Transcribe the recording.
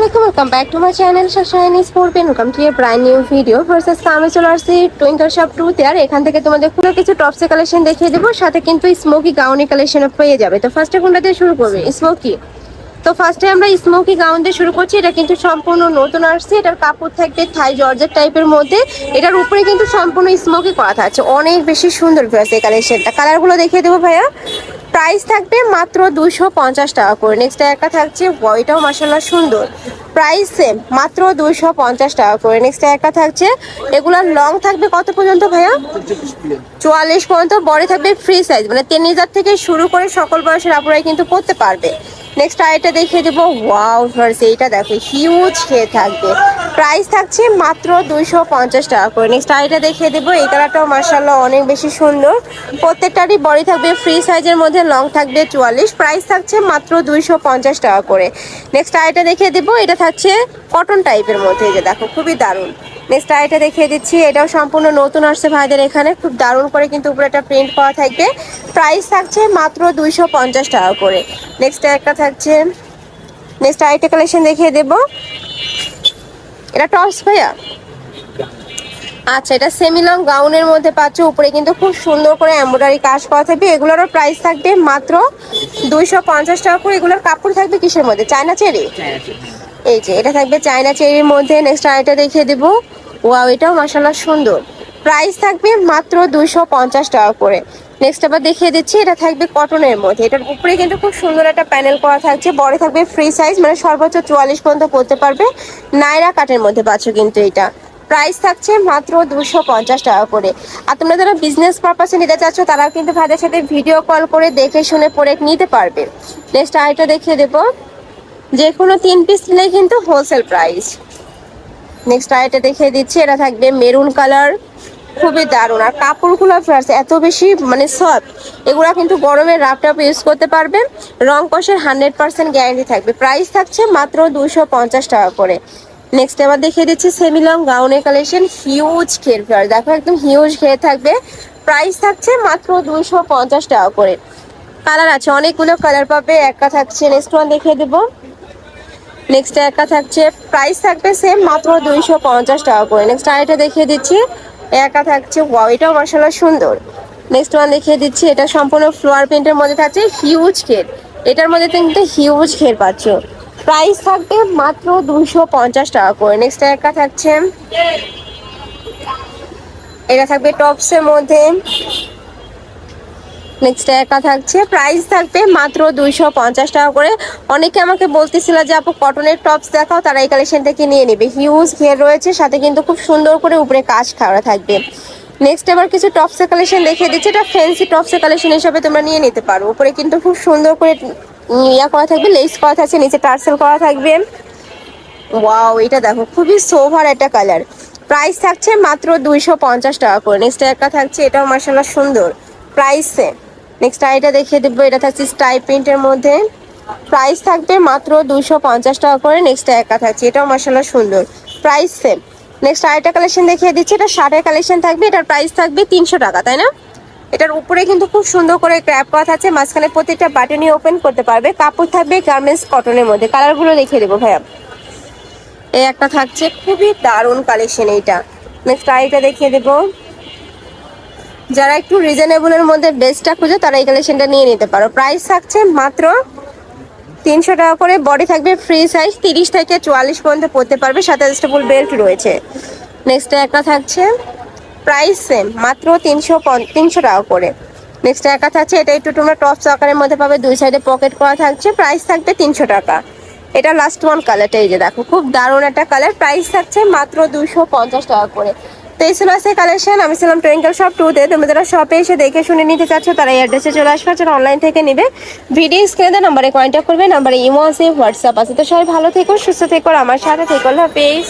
আলাইকুম welcome back to my channel শাশাইনি sport pen welcome to a brand new video versus আমি চলে আসছি twinkle shop টুতে আর এখান থেকে তোমাদের কোনো কিছু টপসে কালেকশন দেখিয়ে দেবো। সাথে কিন্তু স্মোকি গাউনি কালেকশন পেয়ে যাবে। তো ফার্স্টে কোনটা দিয়ে শুরু করবে? স্মোকি তো ফার্স্টে আমরা স্মোকি গাউন দিয়ে শুরু করছি। এটা কিন্তু সম্পূর্ণ নতুন আসছে। এটার কাপড় থাকবে থাই জর্জের টাইপের মধ্যে। এটার উপরে কিন্তু সম্পূর্ণ স্মোকি করা থাকছে। অনেক বেশি সুন্দর ভিউয়ার্স এই কালেকশনটা কালারগুলো দেখিয়ে দেবো ভাইয়া। প্রাইস থাকবে মাত্র দুশো পঞ্চাশ টাকা করে। নেক্সট একটা থাকছে এটাও মাসাল্লাহ সুন্দর। প্রাইস সেম মাত্র দুশো পঞ্চাশ টাকা করে। নেক্সট একটা থাকছে, এগুলার লং থাকবে কত পর্যন্ত ভাইয়া? চুয়াল্লিশ পর্যন্ত, বডি থাকবে ফ্রি সাইজ মানে তিন হাজার থেকে শুরু করে সকল বয়সের আপুরাই কিন্তু পড়তে পারবে। নেক্সট আরেকটা দেখিয়ে দেবো ওয়াও ফার্স এইটা দেখো হিউজ খেয়ে থাকবে। প্রাইস থাকছে মাত্র দুইশো পঞ্চাশ টাকা করে। নেক্সট আরেকটা দেখিয়ে দেবো। এই কালারটাও মার্শাল্লাহ অনেক বেশি সুন্দর। প্রত্যেকটারই বডি থাকবে ফ্রি সাইজের মধ্যে লং থাকবে চুয়াল্লিশ। প্রাইস থাকছে মাত্র দুইশো পঞ্চাশ টাকা করে। নেক্সট আরেকটা দেখিয়ে দেবো। এটা থাকছে কটন টাইপের মধ্যে যে দেখো, খুবই দারুণ। নেক্সট আরেকটা দেখিয়ে দিচ্ছি। এটাও সম্পূর্ণ নতুন আসছে ভাইদের এখানে। খুব দারুণ করে কিন্তু উপরে একটা প্রিন্ট করা থাকবে। প্রাইস থাকছে মাত্র দুইশো পঞ্চাশ টাকা করে। নেক্সট একটা থাকছে নেক্সট আরেকটা কালেকশন দেখিয়ে দেবো। এটা টপস ভাইয়া? আচ্ছা এটা সেমি লং গাউনের মধ্যে পাচ্ছ, উপরে কিন্তু খুব সুন্দর করে এমব্রয়ডারি কাজ করা থাকবে। এগুলোরও প্রাইস থাকবে মাত্র দুইশো পঞ্চাশ টাকা করে। এগুলোর কাপড় থাকবে কিসের মধ্যে? China cherry? এই যে, এটা থাকবে চায়না চেরির মধ্যে। নেক্সট আরেকটা দেখিয়ে দেবো। ওয়াও এটাও মাসাল্লাহ সুন্দর। প্রাইস থাকবে মাত্র দুইশো পঞ্চাশ টাকা করে। নেক্সট আবার দেখিয়ে দিচ্ছি, এটা থাকবে কটনের মধ্যে। এটার উপরে কিন্তু খুব সুন্দর একটা প্যানেল করা থাকছে। বড় থাকবে ফ্রি সাইজ মানে সর্বোচ্চ চুয়াল্লিশ পর্যন্ত পড়তে পারবে। নাইরা কাটের মধ্যে পাচ্ছ কিন্তু এটা। প্রাইস থাকছে মাত্র দুশো পঞ্চাশ টাকা করে। আর তোমরা যারা বিজনেস পারপাসে নিতে চাচ্ছ, তারাও কিন্তু ভাইদের সাথে ভিডিও কল করে দেখে শুনে পরে নিতে পারবে। নেক্সট আরেকটা দেখিয়ে দেবো। যে কোনো তিন পিস নিলে কিন্তু হোলসেল প্রাইস নেক্সট আরেকটা দেখিয়ে দিচ্ছি, এটা থাকবে মেরুন কালার খুবই দারুণ। আর কাপড়গুলো ফ্রাস এত বেশি মানে সফট এগুলা কিন্তু গরমে রাফ টাপ ইউজ করতে পারবে। রং কষের হান্ড্রেড পার্সেন্ট গ্যারান্টি থাকবে। প্রাইস থাকছে মাত্র দুশো পঞ্চাশ টাকা করে। নেক্সট এবার দেখিয়ে দিচ্ছি সেমি লং গাউনের কালেকশন হিউজ খের ফ্লার দেখো একদম হিউজ খেয়ে থাকবে। প্রাইস থাকছে মাত্র দুশো পঞ্চাশ টাকা করে। কালার আছে, অনেকগুলো কালার পাবে। একটা থাকছে নেক্সট ওয়ান দেখিয়ে দেবো। নেক্সট একটা থাকছে। প্রাইস থাকবে সেম মাত্র দুইশো পঞ্চাশ টাকা করে। নেক্সট আরেকটা দেখিয়ে দিচ্ছি। একা থাকছে। ওয়াও এটাও মশলা সুন্দর। নেক্সট ওয়ান দেখিয়ে দিচ্ছি। এটা সম্পূর্ণ ফ্লোয়ার প্রিন্টের মধ্যে থাকছে। হিউজ খের। এটার মধ্যে কিন্তু হিউজ খের পাচ্ছ। প্রাইস থাকবে মাত্র দুশো পঞ্চাশ টাকা করে। নেক্সট একা থাকছে। এটা থাকবে টপসের মধ্যে। নেক্সট একা থাকছে। প্রাইস থাকবে মাত্র দুইশো পঞ্চাশ টাকা করে। অনেকে আমাকে বলতেছিল যে, আপু কটনের টপস দেখাও, তারা এই কালেকশন থেকে নিয়ে নেবে। হিউজ ঘের রয়েছে, সাথে কিন্তু খুব সুন্দর করে উপরে কাজ খাওয়া থাকবে। নেক্সট এবার কিছু টপসের কালেকশন দেখিয়ে দিচ্ছে। এটা ফ্যান্সি টপসের কালেকশন হিসাবে তোমরা নিয়ে নিতে পারো। উপরে কিন্তু খুব সুন্দর করে ইয়া করা থাকবে লেস করা থাকছে, নিচে টার্সেল করা থাকবে। ওয়াও এটা দেখো, খুবই সোভার একটা কালার প্রাইস থাকছে মাত্র দুইশো পঞ্চাশ টাকা করে। নেক্সট একটা থাকছে, এটাও মার্শাল্লাহ সুন্দর। প্রাইস নেক্সট আইটা দেখিয়ে দেবো, এটা থাকছে স্টাই প্রিন্টের মধ্যে। প্রাইস থাকবে মাত্র দুশো পঞ্চাশ টাকা করে নেক্সট একা থাকছে, এটাও মার্শাল্লাহ সুন্দর। প্রাইস সেম নেক্সট আরেকটা কালেকশন দেখিয়ে দিচ্ছি, এটা শার্টের কালেকশন থাকবে, এটার প্রাইস থাকবে তিনশো টাকা, তাই না? এটার উপরে কিন্তু খুব সুন্দর করে ক্র্যাপ করা থাকছে, মাঝখানে প্রত্যেকটা বাটনই ওপেন করতে পারবে, কাপড় থাকবে গার্মেন্টস কটনের মধ্যে। কালারগুলো দেখিয়ে দেবো, ভাইয়া। এই একটা থাকছে, খুবই দারুণ কালেকশন এইটা। নেক্সট আরেকটা দেখিয়ে দেবো। যারা একটু রিজনেবলের মধ্যে বেস্টটা খুঁজে, তারা এই কালেকশনটা নিয়ে নিতে পারো। প্রাইস থাকছে মাত্র তিনশো টাকা করে। বডি থাকবে ফ্রি সাইজ তিরিশ থেকে চুয়াল্লিশ পর্যন্ত পড়তে পারবে। সাথে বেল্ট রয়েছে। নেক্সট একটা থাকছে প্রাইস সেম মাত্র তিনশো তিনশো টাকা করে। নেক্সট একা থাকছে, এটা একটু তোমরা টপ আকারের মধ্যে পাবে। দুই সাইডে পকেট করা থাকছে প্রাইস থাকবে তিনশো টাকা। এটা লাস্ট ওয়ান কালারটা এই যে দেখো, খুব দারুণ একটা কালার প্রাইস থাকছে মাত্র দুশো পঞ্চাশ টাকা করে। তো এই ছিল আছে কালেকশন আমি ছিলাম টুয়েঙ্কেল শপ টুতে তুমি যারা শপে এসে দেখে শুনে নিতে চাচ্ছ, তারা এই অ্যাড্রেসে চলে আসবে। যারা অনলাইন থেকে নেবে ভিডিও স্ক্রিনে নাম্বারে কন্ট্যাক্ট করবে। নাম্বারে ইমো আছে হোয়াটসঅ্যাপ আছে। তো সবাই ভালো থেকো, সুস্থ থেকো আমার সাথে থেকো। পেজ